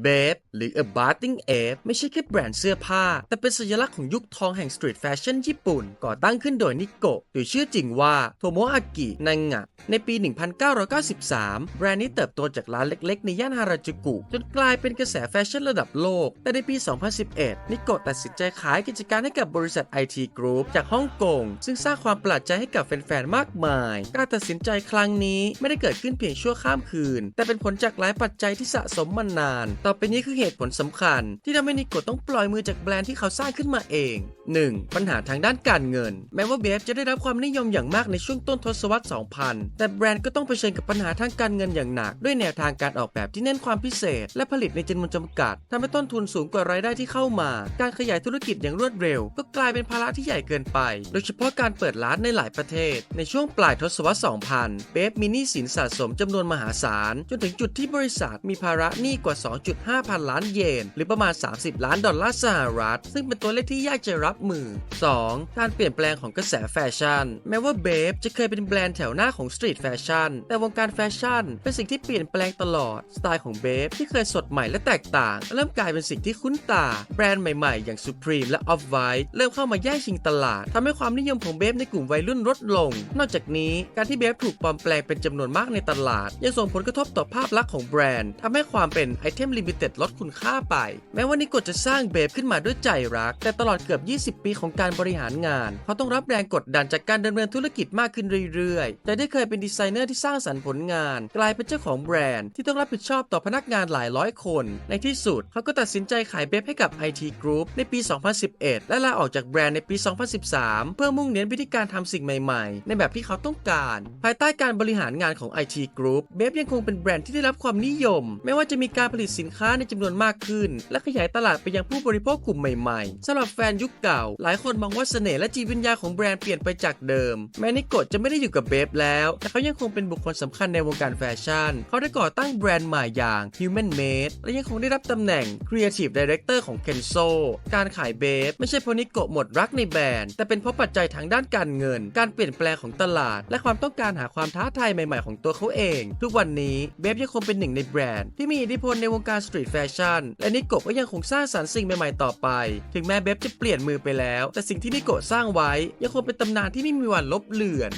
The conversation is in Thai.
เบฟ หรือ A Bathing Ape ไม่ใช่แค่แบรนด์เสื้อผ้า แต่เป็นสัญลักษณ์ของยุคทองแห่งสตรีทแฟชั่นญี่ปุ่น ก่อตั้งขึ้นโดยนิโกะหรือชื่อจริงว่าโทโมอากินางะในปี 1993 แบรนด์นี้เติบโตจากร้านเล็กๆ ในย่านฮาราจูกุ จนกลายเป็นกระแสแฟชั่นระดับโลก แต่ในปี 2011 นิโกะตัดสินใจขายกิจการให้กับบริษัท IT Group จากฮ่องกง ซึ่งสร้างความประหลาดใจให้กับแฟนๆ มากมาย การตัดสินใจครั้งนี้ไม่ได้เกิดขึ้นเพียงชั่วข้ามคืน แต่เป็นผลจากหลายปัจจัยที่สะสมมานาน ต่อไปนี้คือเหตุผลสำคัญ ที่ทำให้นิโกะต้องปล่อยมือจากแบรนด์ที่เขาสร้างขึ้นมาเอง 1. ปัญหาทางด้านการเงิน แม้ว่าเบฟจะได้รับความนิยมอย่างมากในช่วงต้นทศวรรษ 2000 แต่แบรนด์ก็ต้องเผชิญกับปัญหาทางการเงินอย่างหนัก ด้วยแนวทางการออกแบบที่เน้นความพิเศษ และผลิตในจำนวนจำกัดทำให้ต้นทุนสูงกว่ารายได้ที่เข้ามา การขยายธุรกิจอย่างรวดเร็ว ก็กลายเป็นภาระที่ใหญ่เกินไป โดยเฉพาะการเปิดร้านในหลายประเทศ ในช่วงปลายทศวรรษ 2000 เบฟมีหนี้สินสะสมจำนวนมหาศาลจนถึงจุดที่บริษัทมีภาระหนี้กว่า 2.5 พันล้านเยน หรือประมาณ 30 ล้านดอลลาร์สหรัฐ ซึ่งเป็นตัวเลขที่ยากจะรับมือ 2. การเปลี่ยนแปลงของกระแสแฟชั่น แม้ว่าเบฟจะเคยเป็นแบรนด์แถวหน้าของสตรีทแฟชั่น แต่วงการแฟชั่น เป็นสิ่งที่เปลี่ยนแปลงตลอด สไตล์ของเบฟที่เคยสดใหม่และแตกต่าง เริ่มกลายเป็นสิ่งที่คุ้นตา แบรนด์ใหม่ๆ อย่าง Supreme และ Off-White เริ่มเข้ามาแย่งชิงตลาดทำให้ความนิยมของเบฟในกลุ่มวัยรุ่นลดลง นอกจากนี้การที่เบฟถูกปลอมแปลงเป็นจำนวนมากในตลาด ยังส่งผลกระทบต่อภาพลักษณ์ของแบรนด์ทำให้ความเป็นไอเทมลิมิเต็ดลดคุณค่าไป แม้ว่านิโกจะสร้างเบฟขึ้นมาด้วยใจรัก แต่ตลอดเกือบ 20 ปีของการบริหารงาน เขาต้องรับแรงกดดันจากการดำเนินธุรกิจมากขึ้นเรื่อยๆ แต่ได้เคยเป็นดีไซเนอร์ที่สร้างสรรค์ผลงาน กลายเป็นเจ้าของแบรนด์ที่ต้องรับผิดชอบต่อพนักงานหลายร้อยคน ในที่สุด เขาก็ตัดสินใจขายเบฟให้กับ IT Group ในปี 2011 และลาออกจากแบรนด์ในปี 2013 เพื่อมุ่งเน้นวิธีการทำสิ่งใหม่ๆ ในแบบที่เขาต้องการ ภายใต้การบริหารงานของ IT Group เบฟยังคงเป็นแบรนด์ที่ได้รับความนิยม ไม่ว่าจะมีการผลิตสินค้าในจำนวนมากขึ้น และขยายตลาดไปยังผู้บริโภคกลุ่มใหม่ๆสำหรับแฟนยุคเก่า หลายคนมองว่าเสน่ห์และจิตวิญญาณของแบรนด์เปลี่ยนไปจากเดิม แม้นิโกะจะไม่ได้อยู่กับเบฟแล้ว แต่เขายังคงเป็นบุคคลสำคัญในวงการแฟชั่น เขาได้ก่อตั้งแบรนด์ใหม่อย่าง Human Made และยังคงได้รับตำแหน่ง Creative Director ของ Kenzo การขายเบฟไม่ใช่เพราะนิโกะหมดรักในแบรนด์แต่เป็นเพราะปัจจัยทางด้านการเงิน การเปลี่ยนแปลงของตลาด และความต้องการหาความท้าทายใหม่ๆของตัวเขาเอง ทุกวันนี้เบฟยังคงเป็นหนึ่งในแบรนด์ที่มีอิทธิพลในวงการสตรีทแฟชั่นและนิโกะก็ยังคงสร้างสรรค์สิ่งใหม่ๆต่อไป ถึงแม้เบฟจะเปลี่ยนมือไปแล้ว แต่สิ่งที่นิโกะสร้างไว้ยังคงเป็นตำนานที่ไม่มีวันลบเลือน